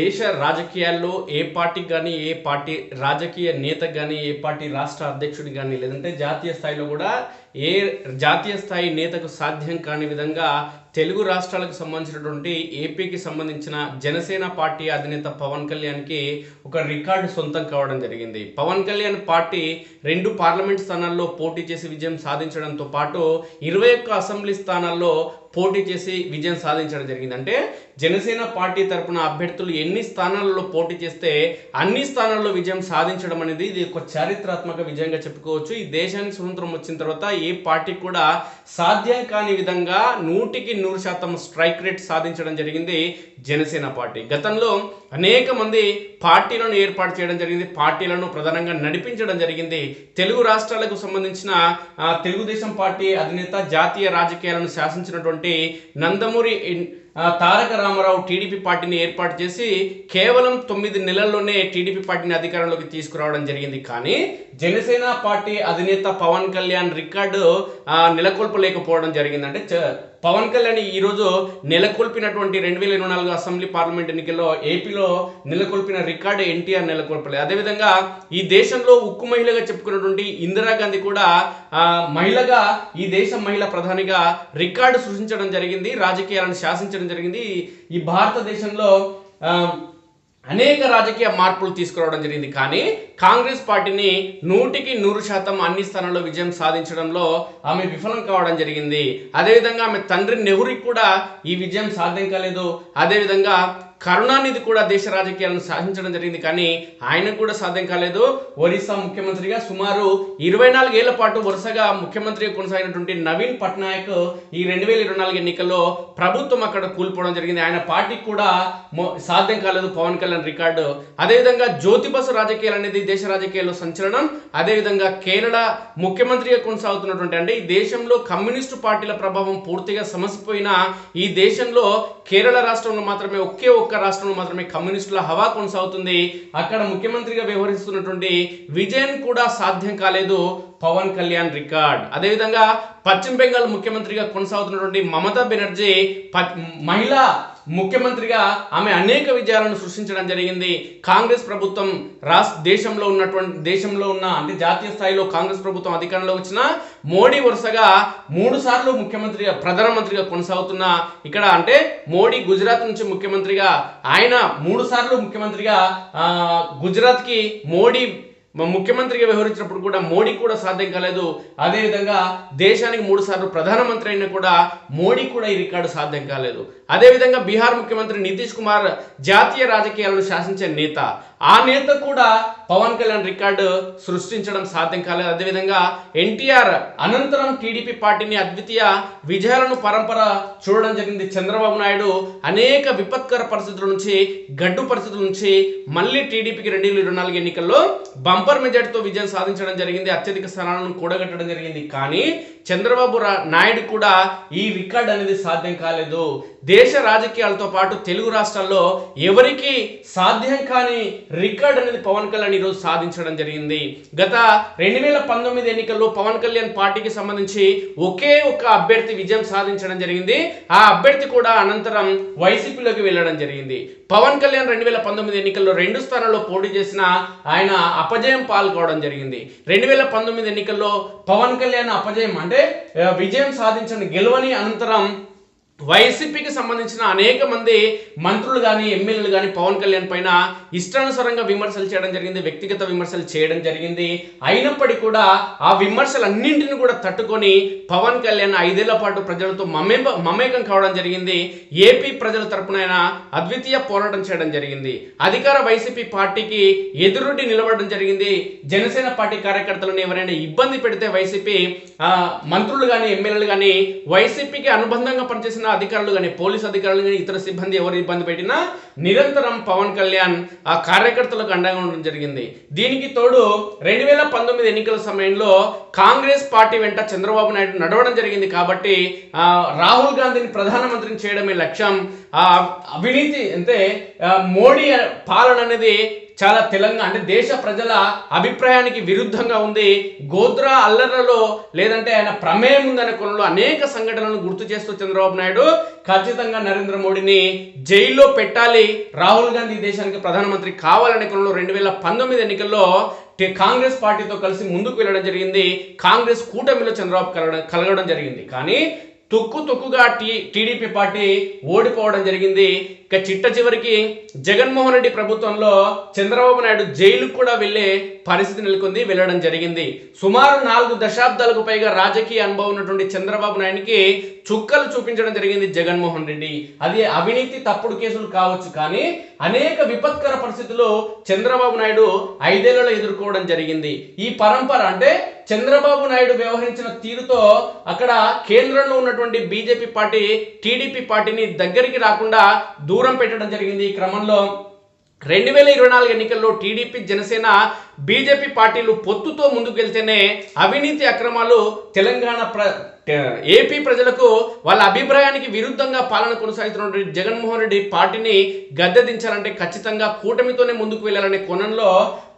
దేశ రాజకీయాల్లో ఏ పార్టీకి కానీ ఏ పార్టీ రాజకీయ నేత కానీ ఏ పార్టీ రాష్ట్ర అధ్యక్షుడికి కానీ లేదంటే జాతీయ స్థాయిలో కూడా ఏ జాతీయ స్థాయి నేతకు సాధ్యం కాని విధంగా తెలుగు రాష్ట్రాలకు సంబంధించినటువంటి ఏపీకి సంబంధించిన జనసేన పార్టీ అధినేత పవన్ కళ్యాణ్కి ఒక రికార్డు సొంతం కావడం జరిగింది. పవన్ కళ్యాణ్ పార్టీ రెండు పార్లమెంట్ స్థానాల్లో పోటీ చేసి విజయం సాధించడంతో పాటు ఇరవై ఒక్క అసెంబ్లీ స్థానాల్లో పోటీ చేసి విజయం సాధించడం జరిగింది. అంటే జనసేన పార్టీ తరపున అభ్యర్థులు ఎన్ని స్థానాలలో పోటీ చేస్తే అన్ని స్థానాల్లో విజయం సాధించడం అనేది ఇది ఒక చారిత్రాత్మక విజయంగా చెప్పుకోవచ్చు. ఈ దేశానికి స్వతంత్రం వచ్చిన తర్వాత ఏ పార్టీ కూడా సాధ్యం కాని విధంగా నూటికి నూరు శాతం స్ట్రైక్ రేట్ సాధించడం జరిగింది జనసేన పార్టీ. గతంలో అనేక మంది పార్టీలను ఏర్పాటు చేయడం జరిగింది. పార్టీలను ప్రధానంగా నడిపించడం జరిగింది. తెలుగు రాష్ట్రాలకు సంబంధించిన తెలుగుదేశం పార్టీ అధినేత జాతీయ రాజకీయాలను శాసించినటువంటి నందమూరి ఇన్- తారక రామారావు టీడీపీ పార్టీని ఏర్పాటు చేసి కేవలం తొమ్మిది నెలల్లోనే టీడీపీ పార్టీని అధికారంలోకి తీసుకురావడం జరిగింది. కానీ జనసేన పార్టీ అధినేత పవన్ కళ్యాణ్ రికార్డు నెలకొల్పలేకపోవడం జరిగింది. అంటే చ- పవన్ కళ్యాణ్ ఈరోజు నెలకొల్పినటువంటి రెండు వేల ఇరవై నాలుగు అసెంబ్లీ పార్లమెంట్ ఎన్నికల్లో ఏపీలో నెలకొల్పిన రికార్డు ఎన్టీఆర్ నెలకొల్పలేదు అదేవిధంగా ఈ దేశంలో ఉక్కు మహిళగా చెప్పుకున్నటువంటి ఇందిరాగాంధీ కూడా మహిళగా ఈ దేశ మహిళ ప్రధానిగా రికార్డు సృష్టించడం జరిగింది. రాజకీయాలను శాసించడం జరిగింది. ఈ భారతదేశంలో అనేక రాజకీయ మార్పులు తీసుకురావడం జరిగింది. కానీ కాంగ్రెస్ పార్టీని నూటికి నూరు శాతం అన్ని స్థానాల్లో విజయం సాధించడంలో ఆమె విఫలం కావడం జరిగింది. అదేవిధంగా ఆమె తండ్రి నెహ్రూకి కూడా ఈ విజయం సాధ్యం కాలేదు. అదేవిధంగా కరుణానిధి కూడా దేశ రాజకీయాలను సాధించడం జరిగింది. కానీ ఆయన కూడా సాధ్యం కాలేదు. ఒరిస్సా ముఖ్యమంత్రిగా సుమారు ఇరవై నాలుగేళ్ళ పాటు వరుసగా ముఖ్యమంత్రిగా కొనసాగినటువంటి నవీన్ పట్నాయక్ ఈ రెండు వేల ఇరవై నాలుగు ఎన్నికల్లో ప్రభుత్వం అక్కడ కూల్పోవడం జరిగింది. ఆయన పార్టీకి కూడా సాధ్యం కాలేదు పవన్ కళ్యాణ్ రికార్డు. అదేవిధంగా జ్యోతిబసు రాజకీయాలు అనేది దేశ రాజకీయాల్లో సంచలనం. అదేవిధంగా కేరళ ముఖ్యమంత్రిగా కొనసాగుతున్నటువంటి అంటే ఈ దేశంలో కమ్యూనిస్టు పార్టీల ప్రభావం పూర్తిగా సమసిపోయిన ఈ దేశంలో కేరళ రాష్ట్రంలో మాత్రమే ఒకే ఒక్క రాష్ట్రంలో మాత్రమే కమ్యూనిస్టుల హవా కొనసాగుతుంది. అక్కడ ముఖ్యమంత్రిగా వ్యవహరిస్తున్నటువంటి విజయన్ కూడా సాధ్యం కాలేదు పవన్ కళ్యాణ్ రికార్డ్. అదేవిధంగా పశ్చిమ బెంగాల్ ముఖ్యమంత్రిగా కొనసాగుతున్నటువంటి మమతా బెనర్జీ మహిళా ముఖ్యమంత్రిగా ఆమె అనేక విజయాలను సృష్టించడం జరిగింది. కాంగ్రెస్ ప్రభుత్వం రాష్ట్ర దేశంలో ఉన్నటువంటి దేశంలో ఉన్న అంటే జాతీయ స్థాయిలో కాంగ్రెస్ ప్రభుత్వం అధికారంలో వచ్చిన మోడీ వరుసగా మూడు సార్లు ముఖ్యమంత్రిగా ప్రధానమంత్రిగా కొనసాగుతున్న. ఇక్కడ అంటే మోడీ గుజరాత్ నుంచి ముఖ్యమంత్రిగా ఆయన మూడు సార్లు ముఖ్యమంత్రిగా గుజరాత్కి మోడీ ముఖ్యమంత్రిగా వ్యవహరించినప్పుడు కూడా మోడీ కూడా సాధ్యం కాలేదు. అదేవిధంగా దేశానికి మూడు సార్లు ప్రధానమంత్రి అయినా కూడా మోడీ కూడా ఈ రికార్డు సాధ్యం కాలేదు. అదేవిధంగా బీహార్ ముఖ్యమంత్రి నితీష్ కుమార్ జాతీయ రాజకీయాలను శాసించే నేత ఆ నేత కూడా పవన్ కళ్యాణ్ రికార్డు సృష్టించడం సాధ్యం కాలేదు. అదేవిధంగా ఎన్టీఆర్ అనంతరం టీడీపీ పార్టీని అద్వితీయ విజయాలను పరంపర చూడడం జరిగింది. చంద్రబాబు నాయుడు అనేక విపత్కర పరిస్థితుల నుంచి గడ్డు పరిస్థితుల నుంచి మళ్ళీ టీడీపీకి రెండు ఇరవై నాలుగు ఎన్నికల్లో బంపర్ మెజార్టీతో విజయం సాధించడం జరిగింది. అత్యధిక స్థానాలను కూడగట్టడం జరిగింది. కానీ చంద్రబాబు రా- నాయుడు కూడా ఈ రికార్డ్ అనేది సాధ్యం కాలేదు. దేశ రాజకీయాలతో పాటు తెలుగు రాష్ట్రాల్లో ఎవరికి సాధ్యం కాని రికార్డ్ అనేది పవన్ కళ్యాణ్ ఈరోజు సాధించడం జరిగింది. గత రెండు వేల పంతొమ్మిది ఎన్నికల్లో పవన్ కళ్యాణ్ పార్టీకి సంబంధించి ఒకే ఒక అభ్యర్థి విజయం సాధించడం జరిగింది. ఆ అభ్యర్థి కూడా అనంతరం వైసీపీలోకి వెళ్ళడం జరిగింది. పవన్ కళ్యాణ్ రెండు వేల పంతొమ్మిది ఎన్నికల్లో రెండు స్థానాల్లో పోటీ చేసిన ఆయన అపజయం పాల్గొవడం జరిగింది. రెండు వేల పంతొమ్మిది ఎన్నికల్లో పవన్ కళ్యాణ్ అపజయం అంటే విజయం సాధించిన గెలువని అనంతరం వైసీపీకి సంబంధించిన అనేక మంది మంత్రులు కానీ ఎమ్మెల్యేలు కానీ పవన్ కళ్యాణ్ పైన ఇష్టానుసారంగా విమర్శలు చేయడం జరిగింది వ్యక్తిగత విమర్శలు చేయడం జరిగింది. అయినప్పటికీ కూడా ఆ విమర్శలన్నింటిని కూడా తట్టుకొని పవన్ కళ్యాణ్ ఐదేళ్ళ పాటు ప్రజలతో మమే మమేకం కావడం జరిగింది. ఏపీ ప్రజల తరపున అద్వితీయ పోరాటం చేయడం జరిగింది. అధికార వైసీపీ పార్టీకి ఎదురుడి నిలబడడం జరిగింది. జనసేన పార్టీ కార్యకర్తలను ఎవరైనా ఇబ్బంది పెడితే వైసీపీ ఆ, మంత్రులు కానీ ఎమ్మెల్యేలు కానీ వైసీపీకి అనుబంధంగా పనిచేసిన అధికారులు కానీ పోలీస్ అధికారులు కానీ ఇతర సిబ్బంది ఎవరు ఇబ్బంది పెట్టినా నిరంతరం పవన్ కళ్యాణ్ ఆ కార్యకర్తలకు అండగా ఉండడం జరిగింది. దీనికి తోడు రెండు వేల పంతొమ్మిది ఎన్నికల సమయంలో కాంగ్రెస్ పార్టీ వెంట చంద్రబాబు నాయుడు నడవడం జరిగింది కాబట్టి ఆ, రాహుల్ గాంధీని ప్రధానమంత్రిని చేయడమే లక్ష్యం. ఆ అవినీతి అంటే మోడీ పాలన అనేది చాలా తెలంగాణ అంటే దేశ ప్రజల అభిప్రాయానికి విరుద్ధంగా ఉంది. గోద్రా అల్లర్లలో లేదంటే ఆయన ప్రమేయం ఉందనే కొనలో అనేక సంఘటనలను గుర్తు చేస్తూ చంద్రబాబు నాయుడు ఖచ్చితంగా నరేంద్ర మోడీని జైల్లో పెట్టాలి. రాహుల్ గాంధీ దేశానికి ప్రధానమంత్రి కావాలనే కొనలో రెండు వేల పంతొమ్మిది ఎన్నికల్లో కాంగ్రెస్ పార్టీతో కలిసి ముందుకు వెళ్ళడం జరిగింది. కాంగ్రెస్ కూటమిలో చంద్రబాబు కలగడం కలగడం జరిగింది. కానీ తొక్కు తొక్కుగా టీ టీడీపీ పార్టీ ఓడిపోవడం జరిగింది. ఇక చిట్ట చివరికి జగన్మోహన్ రెడ్డి ప్రభుత్వంలో చంద్రబాబు నాయుడు జైలుకు కూడా వెళ్ళే పరిస్థితి నెలకొంది వెళ్ళడం జరిగింది. సుమారు నాలుగు దశాబ్దాలకు పైగా రాజకీయ అనుభవం ఉన్నటువంటి చంద్రబాబు నాయుడికి చుక్కలు చూపించడం జరిగింది జగన్మోహన్ రెడ్డి. అది అవినీతి తప్పుడు కేసులు కావచ్చు కానీ అనేక విపత్కర పరిస్థితుల్లో చంద్రబాబు నాయుడు ఐదేళ్ళలో ఎదుర్కోవడం జరిగింది. ఈ పరంపర అంటే చంద్రబాబు నాయుడు వ్యవహరించిన తీరుతో అక్కడ కేంద్రంలో ఉన్నటువంటి బీజేపీ పార్టీ టీడీపీ పార్టీని దగ్గరికి రాకుండా దూరం పెట్టడం జరిగింది ఈ క్రమంలో. రెండు వేల ఇరవై నాలుగు ఎన్నికల్లో టీడీపీ జనసేన బీజేపీ పార్టీలు పొత్తుతో ముందుకెళ్తేనే అవినీతి అక్రమాలు తెలంగాణ ప్ర ఏపీ ప్రజలకు వాళ్ళ అభిప్రాయానికి విరుద్ధంగా పాలన కొనసాగుతున్నటువంటి జగన్మోహన్ రెడ్డి పార్టీని గద్దెదించాలంటే ఖచ్చితంగా కూటమితోనే ముందుకు వెళ్ళాలనే కోణంలో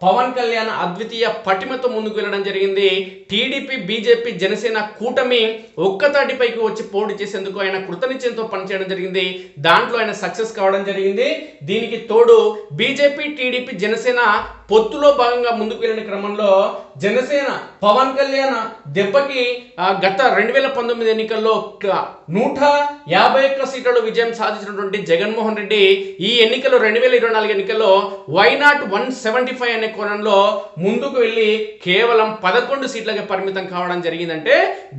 పవన్ కళ్యాణ్ అద్వితీయ పటిమతో ముందుకు వెళ్ళడం జరిగింది. టీడీపీ బీజేపీ జనసేన కూటమి ఒక్కతాటిపైకి వచ్చి పోటీ చేసేందుకు ఆయన కృతనిశ్చయంతో పనిచేయడం జరిగింది. దాంట్లో ఆయన సక్సెస్ కావడం జరిగింది. దీనికి తోడు బీజేపీ టీడీపీ జనసేన పొత్తులో భాగంగా ముందుకు వెళ్ళిన క్రమంలో జనసేన పవన్ కళ్యాణ్ దెబ్బకి గత రెండు వేల పంతొమ్మిది ఎన్నికల్లో నూట యాభై ఒక్క సీట్లలో విజయం సాధించినటువంటి జగన్మోహన్ రెడ్డి ఈ ఎన్నికల్లో రెండు వేల ఇరవై నాలుగు ఎన్నికల్లో why not one seventy five అనే కోణంలో ముందుకు వెళ్ళి కేవలం పదకొండు సీట్లకే పరిమితం కావడం జరిగిందంటే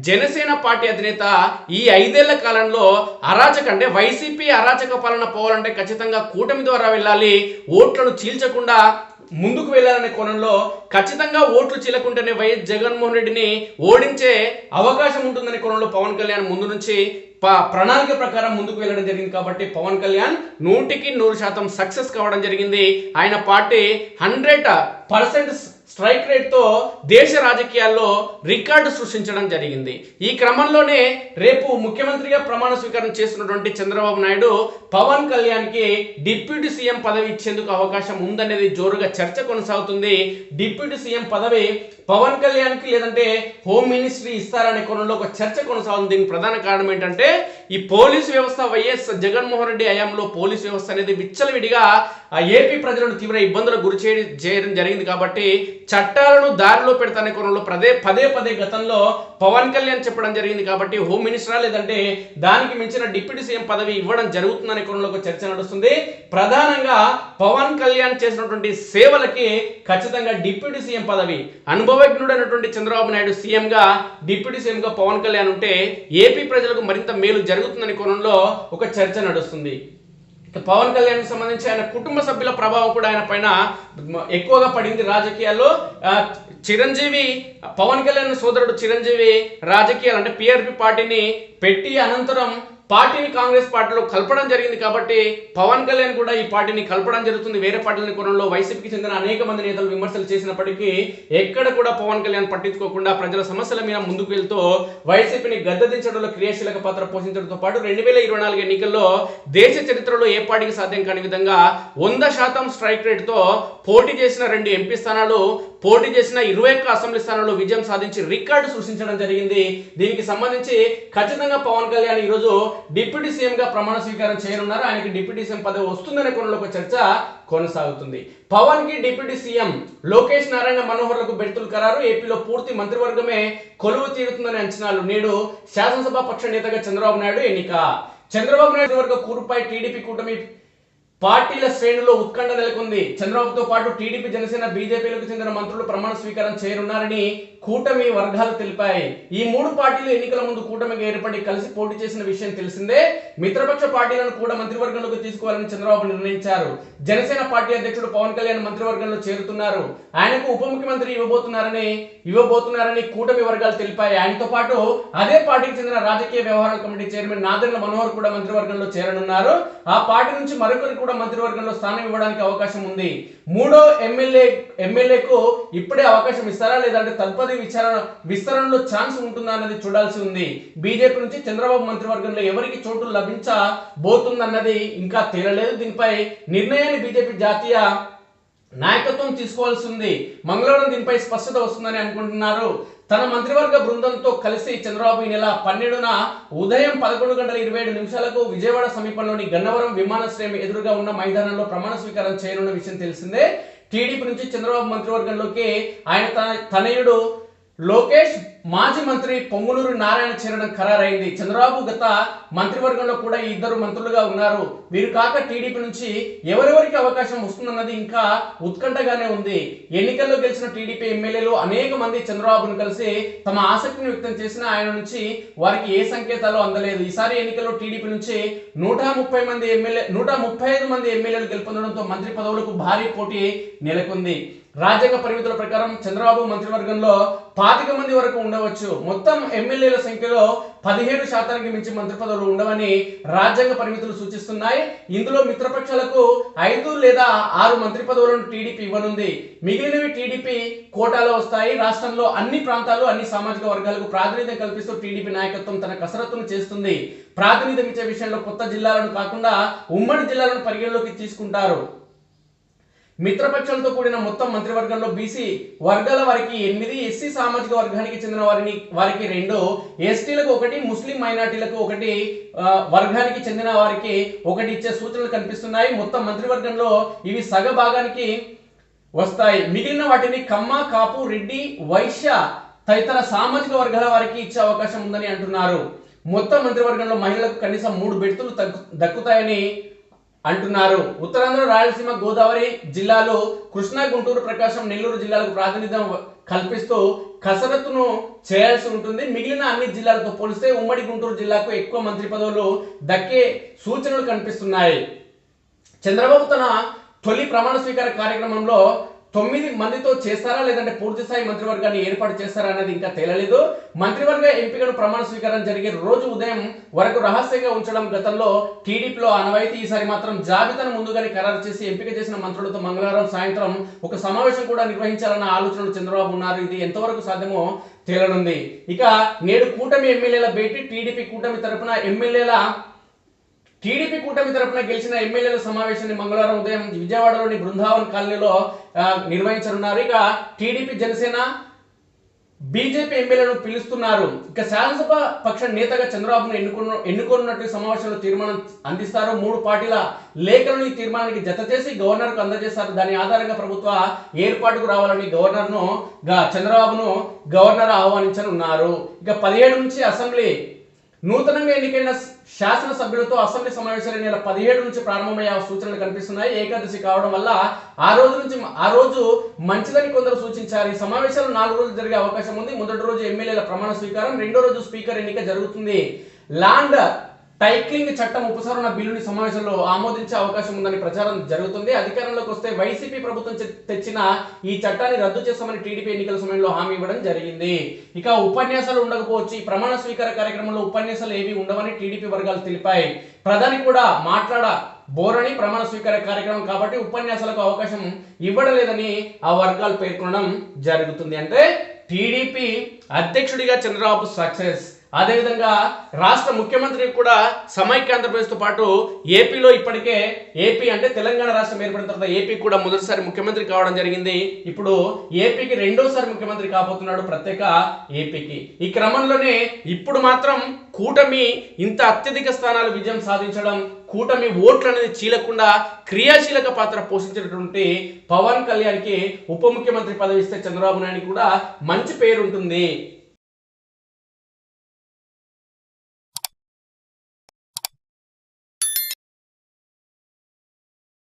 జనసేన పార్టీ అధినేత ఈ ఐదేళ్ళ కాలంలో అరాచక అంటే వైసీపీ అరాచక పాలన పోవాలంటే ఖచ్చితంగా కూటమి ద్వారా వెళ్ళాలి ఓట్లను చీల్చకుండా ముందుకు వెళ్ళాలనే కోణంలో ఖచ్చితంగా ఓట్లు చీలకుంటేనే వైఎస్ జగన్మోహన్ రెడ్డిని ఓడించే అవకాశం ఉంటుందనే కోణంలో పవన్ కళ్యాణ్ ముందు నుంచి ప- ప్రణాళిక ప్రకారం ముందుకు వెళ్ళడం జరిగింది కాబట్టి పవన్ కళ్యాణ్ నూటికి నూరు శాతం సక్సెస్ కావడం జరిగింది. ఆయన పార్టీ హండ్రెడ్ పర్సెంట్ స్ట్రైక్ రేట్తో దేశ రాజకీయాల్లో రికార్డు సృష్టించడం జరిగింది. ఈ క్రమంలోనే రేపు ముఖ్యమంత్రిగా ప్రమాణ స్వీకారం చేస్తున్నటువంటి చంద్రబాబు నాయుడు పవన్ కళ్యాణ్కి డిప్యూటీ సీఎం పదవి ఇచ్చేందుకు అవకాశం ఉందనేది జోరుగా చర్చ కొనసాగుతుంది. డిప్యూటీ సీఎం పదవి పవన్ కళ్యాణ్కి లేదంటే హోమ్ మినిస్ట్రీ ఇస్తారనే కోణంలో ఒక చర్చ కొనసాగుతుంది. దీనికి ప్రధాన కారణం ఏంటంటే ఈ పోలీస్ వ్యవస్థ వైఎస్ జగన్మోహన్ రెడ్డి హయాంలో పోలీస్ వ్యవస్థ అనేది విచ్చలవిడిగా ఏపీ ప్రజలను తీవ్ర ఇబ్బందులకు గురి చేయడం జరిగింది కాబట్టి చట్టాలను దారిలో పెడతానే కోణంలో పదే పదే పదే గతంలో పవన్ కళ్యాణ్ చెప్పడం జరిగింది కాబట్టి హోమ్ మినిస్టరా లేదంటే దానికి మించిన డిప్యూటీ సీఎం పదవి ఇవ్వడం జరుగుతుందనే కోణంలో ఒక చర్చ నడుస్తుంది. ప్రధానంగా పవన్ కళ్యాణ్ చేసినటువంటి సేవలకి ఖచ్చితంగా డిప్యూటీ సీఎం పదవి. అనుభవజ్ఞుడైనటువంటి చంద్రబాబు నాయుడు సీఎంగా డిప్యూటీ సీఎంగా పవన్ కళ్యాణ్ ఉంటే ఏపీ ప్రజలకు మరింత మేలు జరుగుతుందనే కోణంలో ఒక చర్చ నడుస్తుంది. పవన్ కళ్యాణ్ సంబంధించి ఆయన కుటుంబ సభ్యుల ప్రభావం కూడా ఆయన పైన ఎక్కువగా పడింది రాజకీయాల్లో. చిరంజీవి పవన్ కళ్యాణ్ సోదరుడు చిరంజీవి రాజకీయాలు అంటే పిఆర్పి పార్టీని పెట్టి అనంతరం పార్టీని కాంగ్రెస్ పార్టీలో కలపడం జరిగింది కాబట్టి పవన్ కళ్యాణ్ కూడా ఈ పార్టీని కలపడం జరుగుతుంది. వేరే పార్టీల కోణంలో వైసీపీకి చెందిన అనేక మంది నేతలు విమర్శలు చేసినప్పటికీ ఎక్కడ కూడా పవన్ కళ్యాణ్ పట్టించుకోకుండా ప్రజల సమస్యల మీద ముందుకు వెళ్తూ వైసీపీని గద్దదించడంలో క్రియాశీలక పాత్ర పోషించడంతో పాటు రెండు వేల ఇరవై నాలుగు ఎన్నికల్లో దేశ చరిత్రలో ఏ పార్టీకి సాధ్యం కాని విధంగా వంద శాతం స్ట్రైక్ రేట్తో పోటీ చేసిన రెండు ఎంపీ స్థానాలు పోటీ చేసిన ఇరవై ఒక్క అసెంబ్లీ స్థానాల్లో విజయం సాధించి రికార్డు సృష్టించడం జరిగింది. దీనికి సంబంధించి ఖచ్చితంగా పవన్ కళ్యాణ్ ఈరోజు డిప్యూటీ సీఎం గా ప్రమాణ స్వీకారం చేయనున్నారు. ఆయనకి డిప్యూటీ సీఎం పదవి వస్తుందనే కొనలో ఒక చర్చ కొనసాగుతుంది. పవన్కి డిప్యూటీ సీఎం లోకేష్ నారాయణ మనోహర్లకు బెర్తులు ఖరారు ఏపీలో పూర్తి మంత్రివర్గమే కొలువు తీరుతుందనే అంచనాలు నేడు శాసనసభ పక్ష నేతగా చంద్రబాబు నాయుడు ఎన్నిక. చంద్రబాబు నాయుడు వర్గ కూరుపై టీడీపీ కూటమి పార్టీల శ్రేణుల్లో ఉత్కంఠ నెలకొంది. చంద్రబాబుతో పాటు టీడీపీ జనసేన బీజేపీలకు చెందిన మంత్రులు ప్రమాణ స్వీకారం చేయనున్నారని కూటమి వర్గాలు తెలిపాయి. ఈ మూడు పార్టీలు ఎన్నికల ముందు కూటమికి ఏర్పడి కలిసి పోటీ చేసిన విషయం తెలిసిందే. మిత్రపక్ష పార్టీలను కూడా మంత్రివర్గంలోకి తీసుకోవాలని చంద్రబాబు నిర్ణయించారు. జనసేన పార్టీ అధ్యక్షుడు పవన్ కళ్యాణ్ మంత్రివర్గంలో చేరుతున్నారు. ఆయనకు ఉప ముఖ్యమంత్రి ఇవ్వబోతున్నారని ఇవ్వబోతున్నారని కూటమి వర్గాలు తెలిపాయి. ఆయనతో పాటు అదే పార్టీకి చెందిన రాజకీయ వ్యవహారాల కమిటీ చైర్మన్ నాదెండ్ల మనోహర్ కూడా మంత్రివర్గంలో చేరనున్నారు. ఆ పార్టీ నుంచి మరొకరు కూడా మంత్రివర్గంలో స్థానం ఇవ్వడానికి అవకాశం ఉంది. మూడో ఎమ్మెల్యే ఎమ్మెల్యేకు ఇప్పుడే అవకాశం ఇస్తారా లేదంటే తదుపరి విచారణ విస్తరణలో ఛాన్స్ ఉంటుందా అన్నది చూడాల్సి ఉంది. బీజేపీ నుంచి చంద్రబాబు మంత్రివర్గంలో ఎవరికి చోటు లభించబోతుందన్నది ఇంకా తేలలేదు. దీనిపై నిర్ణయాన్ని బీజేపీ జాతీయ నాయకత్వం తీసుకోవాల్సి ఉంది. మంగళవారం దీనిపై స్పష్టత వస్తుందని అనుకుంటున్నారు. తన మంత్రివర్గ బృందంతో కలిసి చంద్రబాబు ఈ నెల పన్నెండున ఉదయం పదకొండు గంటల ఇరవై ఏడు నిమిషాలకు విజయవాడ సమీపంలోని గన్నవరం విమానాశ్రయం ఎదురుగా ఉన్న మైదానంలో ప్రమాణ స్వీకారం చేయనున్న విషయం తెలిసిందే. టీడీపీ నుంచి చంద్రబాబు మంత్రివర్గంలోకి ఆయన తన తనయుడు లోకేష్ మాజీ మంత్రి పొంగులూరు నారాయణ చేరడం ఖరారైంది. చంద్రబాబు గత మంత్రివర్గంలో కూడా ఇద్దరు మంత్రులుగా ఉన్నారు. వీరు కాక టీడీపీ నుంచి ఎవరెవరికి అవకాశం వస్తుందన్నది ఇంకా ఉత్కంఠగానే ఉంది. ఎన్నికల్లో గెలిచిన టీడీపీ ఎమ్మెల్యేలు అనేక మంది చంద్రబాబును కలిసి తమ ఆసక్తిని వ్యక్తం చేసిన ఆయన నుంచి వారికి ఏ సంకేతాలు అందలేదు. ఈసారి ఎన్నికల్లో టీడీపీ నుంచి నూట ముప్పై మంది ఎమ్మెల్యే నూట ముప్పై ఐదు మంది ఎమ్మెల్యేలు గెలుపొందడంతో మంత్రి పదవులకు భారీ పోటీ నెలకొంది. రాజ్యాంగ పరిమితుల ప్రకారం చంద్రబాబు మంత్రివర్గంలో పాతిక మంది వరకు ఉండవచ్చు. మొత్తం ఎమ్మెల్యేల సంఖ్యలో పదిహేడు శాతానికి మించి మంత్రి పదవులు ఉండవని రాజ్యాంగ పరిమితులు సూచిస్తున్నాయి. ఇందులో మిత్రపక్షాలకు ఐదు లేదా ఆరు మంత్రి పదవులను టీడీపీ ఇవ్వనుంది. మిగిలినవి టీడీపీ కోటాలో వస్తాయి. రాష్ట్రంలో అన్ని ప్రాంతాలు అన్ని సామాజిక వర్గాలకు ప్రాతినిధ్యం కల్పిస్తూ టీడీపీ నాయకత్వం తన కసరత్తును చేస్తుంది. ప్రాతినిధ్యం ఇచ్చే విషయంలో కొత్త జిల్లాలను కాకుండా ఉమ్మడి జిల్లాలను పరిగణలోకి తీసుకుంటారు. మిత్రపక్షాలతో కూడిన మొత్తం మంత్రివర్గంలో బీసీ వర్గాల వారికి ఎనిమిది ఎస్సీ సామాజిక వర్గానికి చెందిన వారిని వారికి రెండు ఎస్టీలకు ఒకటి ముస్లిం మైనార్టీలకు ఒకటి వర్గానికి చెందిన వారికి ఒకటి ఇచ్చే సూచనలు కనిపిస్తున్నాయి. మొత్తం మంత్రివర్గంలో ఇవి సగ భాగానికి వస్తాయి. మిగిలిన వాటిని కమ్మ కాపు రెడ్డి వైశ్య తదితర సామాజిక వర్గాల వారికి ఇచ్చే అవకాశం ఉందని అంటున్నారు. మొత్తం మంత్రివర్గంలో మహిళలకు కనీసం మూడు బెడ్తులు దక్కుతాయని అంటున్నారు. ఉత్తరాంధ్ర రాయలసీమ గోదావరి జిల్లాలో కృష్ణా గుంటూరు ప్రకాశం నెల్లూరు జిల్లాలకు ప్రాతినిధ్యం కల్పిస్తూ కసరత్తును చేయాల్సి ఉంటుంది. మిగిలిన అన్ని జిల్లాలతో పోలిస్తే ఉమ్మడి గుంటూరు జిల్లాకు ఎక్కువ మంత్రి పదవులు దక్కే సూచనలు కనిపిస్తున్నాయి. చంద్రబాబు తన తొలి ప్రమాణ స్వీకార కార్యక్రమంలో తొమ్మిది మందితో చేస్తారా లేదంటే పూర్తి స్థాయి మంత్రివర్గాన్ని ఏర్పాటు చేస్తారా అనేది ఇంకా తేలలేదు. మంత్రివర్గ ఎంపికను ప్రమాణ స్వీకారం జరిగే రోజు ఉదయం వరకు రహస్యంగా ఉంచడం గతంలో టీడీపీలో అనవైతే ఈసారి మాత్రం జాబితాను ముందుగానే ఖరారు చేసి ఎంపిక చేసిన మంత్రులతో మంగళవారం సాయంత్రం ఒక సమావేశం కూడా నిర్వహించాలన్న ఆలోచనలు చంద్రబాబు ఉన్నారు. ఇది ఎంతవరకు సాధ్యమో తేలనుంది. ఇక నేడు కూటమి ఎమ్మెల్యేల భేటీ టీడీపీ కూటమి తరపున ఎమ్మెల్యేల టీడీపీ కూటమి తరపున గెలిచిన ఎమ్మెల్యేల సమావేశాన్ని మంగళవారం ఉదయం విజయవాడలోని బృందావన్ కాలనీలో నిర్వహించనున్నారు. ఇక టీడీపీ జనసేన బీజేపీ ఎమ్మెల్యేలను పిలుస్తున్నారు. ఇక శాసనసభ పక్ష నేతగా చంద్రబాబును ఎన్నుకున్న ఎన్నుకోనున్నట్టు సమావేశంలో తీర్మానం అందిస్తారు. మూడు పార్టీల లేఖలను ఈ తీర్మానానికి జత చేసి గవర్నర్కు అందజేస్తారు. దాని ఆధారంగా ప్రభుత్వ ఏర్పాటుకు రావాలని గవర్నర్ను చంద్రబాబును గవర్నర్ ఆహ్వానించనున్నారు. ఇక పదిహేడు నుంచి అసెంబ్లీ నూతనంగా ఎన్నికైన శాసనసభ్యులతో అసెంబ్లీ సమావేశాలు నెల పదిహేడు నుంచి ప్రారంభమయ్యే సూచనలు కనిపిస్తున్నాయి. ఏకాదశి కావడం వల్ల ఆ రోజు నుంచి ఆ రోజు మంచిదని కొందరు సూచించారు. ఈ సమావేశాలు నాలుగు రోజులు జరిగే అవకాశం ఉంది. మొదటి రోజు ఎమ్మెల్యేల ప్రమాణ స్వీకారం రెండో రోజు స్పీకర్ ఎన్నిక జరుగుతుంది. ల్యాండ్ టైక్లింగ్ చట్టం ఉపసంహరణ బిల్లుని సమావేశంలో ఆమోదించే అవకాశం ఉందని ప్రచారం జరుగుతుంది. అధికారంలోకి వస్తే వైసీపీ ప్రభుత్వం తెచ్చిన ఈ చట్టాన్ని రద్దు చేస్తామని టీడీపీ ఎన్నికల సమయంలో హామీ ఇవ్వడం జరిగింది. ఇక ఉపన్యాసాలు ఉండకపోవచ్చు. ఈ ప్రమాణ స్వీకార కార్యక్రమంలో ఉపన్యాసాలు ఏవి ఉండవని టీడీపీ వర్గాలు తెలిపాయి. ప్రధాని కూడా మాట్లాడ బోరని ప్రమాణ స్వీకార కార్యక్రమం కాబట్టి ఉపన్యాసాలకు అవకాశం ఇవ్వడలేదని ఆ వర్గాలు పేర్కొనడం జరుగుతుంది. అంటే టీడీపీ అధ్యక్షుడిగా చంద్రబాబు సక్సెస్. అదేవిధంగా రాష్ట్ర ముఖ్యమంత్రి కూడా సమైక్య ఆంధ్రప్రదేశ్తో పాటు ఏపీలో ఇప్పటికే ఏపీ అంటే తెలంగాణ రాష్ట్రం ఏర్పడిన తర్వాత ఏపీ కూడా మొదటిసారి ముఖ్యమంత్రి కావడం జరిగింది. ఇప్పుడు ఏపీకి రెండోసారి ముఖ్యమంత్రి కాబోతున్నాడు ప్రత్యేక ఏపీకి. ఈ క్రమంలోనే ఇప్పుడు మాత్రం కూటమి ఇంత అత్యధిక స్థానాలు విజయం సాధించడం కూటమి ఓట్లు అనేది చీలకుండా క్రియాశీలక పాత్ర పోషించినటువంటి పవన్ కళ్యాణ్కి ఉప ముఖ్యమంత్రి పదవి ఇస్తే చంద్రబాబు నాయుడు కూడా మంచి పేరు ఉంటుంది